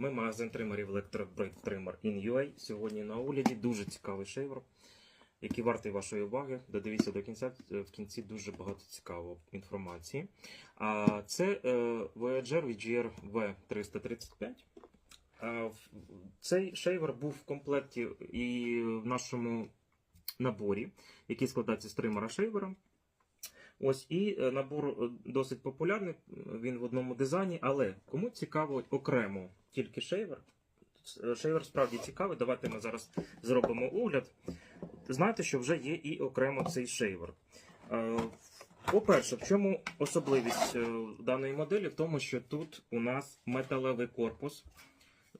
Ми магазин тримерів Electric Trimmer in UA. Сьогодні на огляді дуже цікавий шейвер, який вартий вашої уваги. Додивіться до кінця. В кінці дуже багато цікавої інформації. А це е, Voyager VGR V335. Е, Цей шейвер був в комплекті і в нашому наборі, який складається з тримера шейвера. Ось і е, набор е, досить популярний. Він в одному дизайні, але кому цікаво окремо тільки шейвер. Е, Шейвер справді цікавий. Давайте ми зараз зробимо огляд. Знаєте, що вже є і окремо цей шейвер. По-перше, в чому особливість даної моделі? В тому, що тут у нас металевий корпус.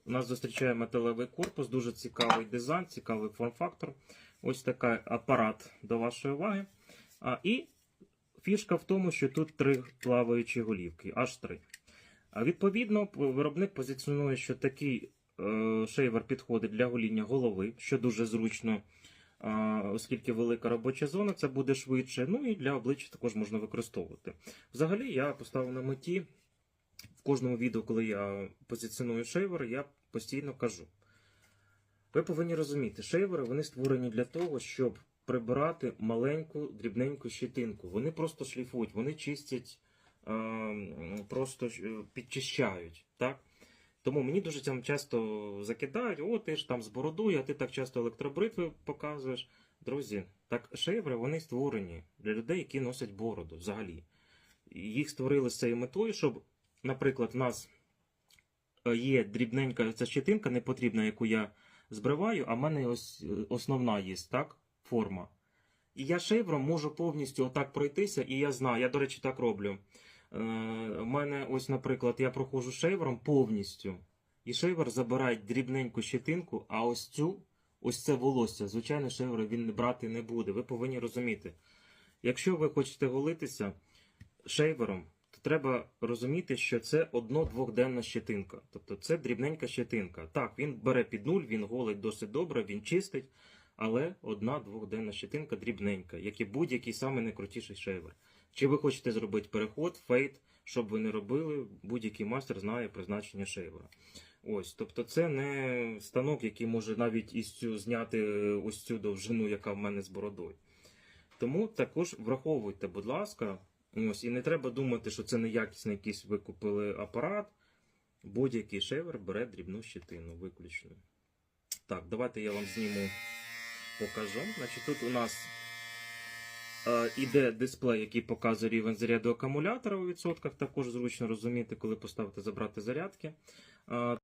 У нас зустрічає металевий корпус, дуже цікавий дизайн, цікавий форм-фактор. Ось такий апарат до вашої уваги. І фішка в тому, що тут три плаваючі голівки, аж три. Відповідно, виробник позиціонує, що такий е, шейвер підходить для гоління голови, що дуже зручно, оскільки велика робоча зона, це буде швидше. Ну і для обличчя також можна використовувати. Взагалі, я поставив на меті в кожному відео, коли я позиціоную шейвер, я постійно кажу. Ви повинні розуміти, шейвери вони створені для того, щоб прибирати маленьку дрібненьку щетинку. Вони просто шліфують, вони чистять, просто е, підчищають. Так? Тому мені дуже там часто закидають, о, ти ж там з бородою, а ти так часто електробритви показуєш. Друзі, так шейвери вони створені для людей, які носять бороду взагалі. Їх створили з цією метою, щоб, наприклад, в нас е, є дрібненька ця щетинка, не потрібна, яку я збриваю, а в мене ось е, основна є, так? Форма. І я шейвером можу повністю отак пройтися, і я знаю, я, до речі, так роблю. Е, У мене, ось, наприклад, я проходжу шейвером повністю, і шейвер забирає дрібненьку щетинку, а ось цю, ось це волосся, звичайно, шейвер він брати не буде. Ви повинні розуміти. Якщо ви хочете голитися шейвером, то треба розуміти, що це одно-двохденна щетинка. Тобто це дрібненька щетинка. Так, він бере під нуль, він голить досить добре, він чистить, але одна-двохденна щетинка дрібненька, як і будь-який самий найкрутіший шейвер. Чи ви хочете зробити переход, фейт, щоб ви не робили, будь-який мастер знає призначення шейвера. Ось, тобто це не станок, який може навіть із цю зняти е, ось цю довжину, яка в мене з бородою. Тому також враховуйте, будь ласка, ось, і не треба думати, що це неякісний якийсь ви купили апарат. Будь-який шейвер бере дрібну щетину виключно. Так, давайте я вам зніму, покажу. Значить, тут у нас е, іде дисплей, який показує рівень заряду акумулятора у відсотках. Також зручно розуміти, коли поставити забрати зарядки. Е,